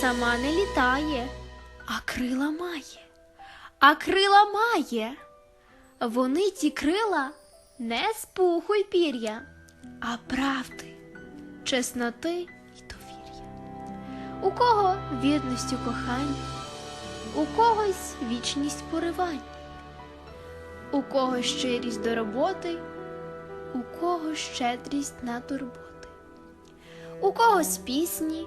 сама не літає, а крила має. А крила має. Вони ті крила не з пуху й пір'я, а правди, чесноти й довір'я. У кого вірність у коханні, у когось вічність поривань, у кого щирість до роботи, у кого щедрість на турботи, у кого з пісні